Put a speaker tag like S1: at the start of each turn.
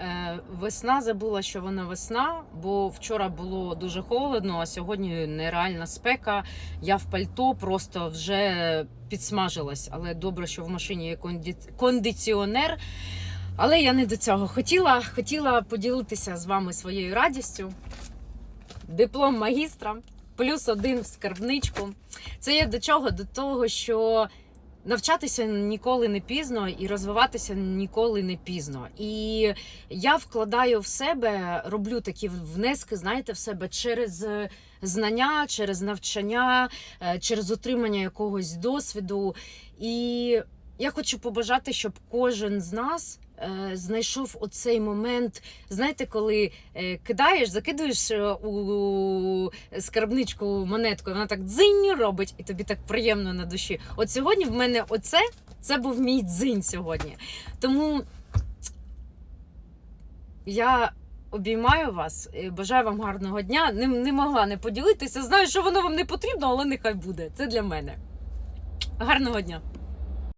S1: Е, Весна забула, що вона весна, бо вчора було дуже холодно, а сьогодні нереальна спека. Я в пальто просто вже підсмажилась. Але добре, що в машині є конді- кондиціонер. Але я не до цього хотіла. Хотіла поділитися з вами своєю радістю. Диплом магістра, плюс один в скарбничку. Це є до чого? До того, що навчатися ніколи не пізно і розвиватися ніколи не пізно. І я вкладаю в себе, роблю такі внески, знаєте, в себе через знання, через навчання, е, через отримання якогось досвіду. І я хочу побажати, щоб кожен з нас. Е, Знайшов оцей момент, знаєте, коли е, кидаєш, закидуєш е, у скарбничку монетку, і вона так дзинь робить, і тобі так приємно на душі. От сьогодні в мене оце це був мій дзинь сьогодні. Тому я обіймаю вас, бажаю вам гарного дня. Не, не могла не поділитися. Знаю, що воно вам не потрібно, але нехай буде. Це для мене. Гарного дня!